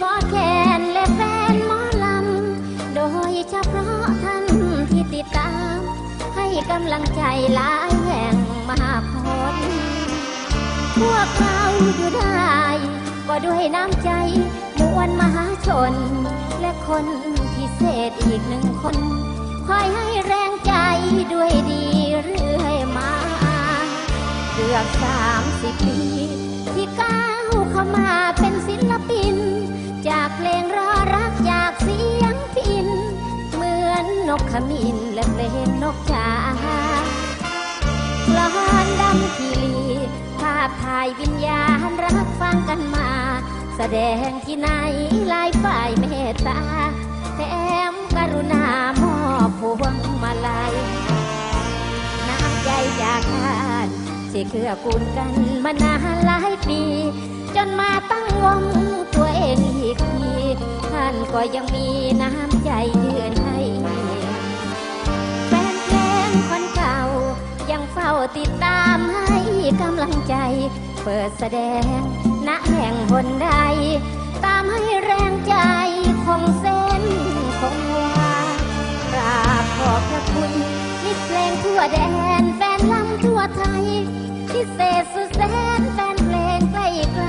ฟอแคนและแฟนหมอลำ โดยเฉพาะท่านที่ติดตาม ให้กำลังใจหลายแห่งมาพนพวกเราอยู่ได้ ก็ด้วยน้ำใจมวลมหาชน และคนพิเศษอีกหนึ่งคน คอยให้แรง มิ้นและเพลงนกจากลอนดำทีลี ภาพถ่ายวิญญาณรักฟังกันมา แสดงที่ไหนลายฝ่ายเมตตาแถมกรุณามอบพวงมาลัยน้ำใจจากท่านที่เกื้อกูลกันมานานหลายปี จนมาตั้งวงตัวเองอีกทีท่านก็ยังมีน้ำใจยื่น กำลังใจ เปิดแสดงณแห่งหนใด ตามให้แรงใจคงเส้นคงวากราบขอบพระคุณมิตรเพลงทั่วแดนแฟนลำทั่วไทย พิเศษสุดแสนแฟนเพลงใกล้ไกล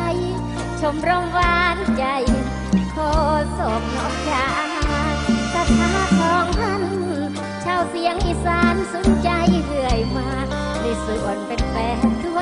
ชมรมหวานใจ โคศกนอกจาสถาของท่านชาวเสียงอีสานสนใจเรื่อยมาในส่วนเป็นแฟนทั่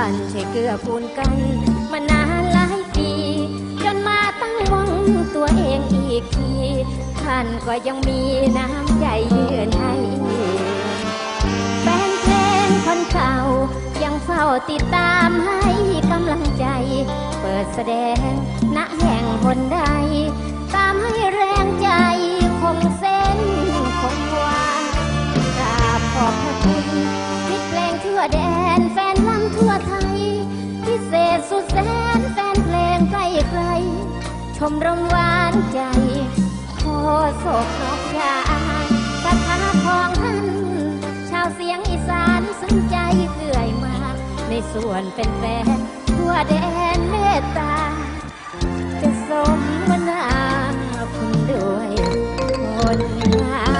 านใช่เกื้อกูลกัน มานานหลายปี จนมาตั้งวงตัวเองอีกทีท่านก็ยังมีน้ำใจยื่นให้แฟนเพลงคนเก่า ยังเฝ้าติดตามให้กำลังใจ เปิดแสดงณแห่งหนใด ตามให้แรงใจ มรมหวานใจโคศกนกยาคาถาของท่านชาวเสียงอีสานสนใจเกื่อยมา ในส่วนเป็นแฟนทั่วแดนเมตตา จะสมนาคุณด้วยคนงา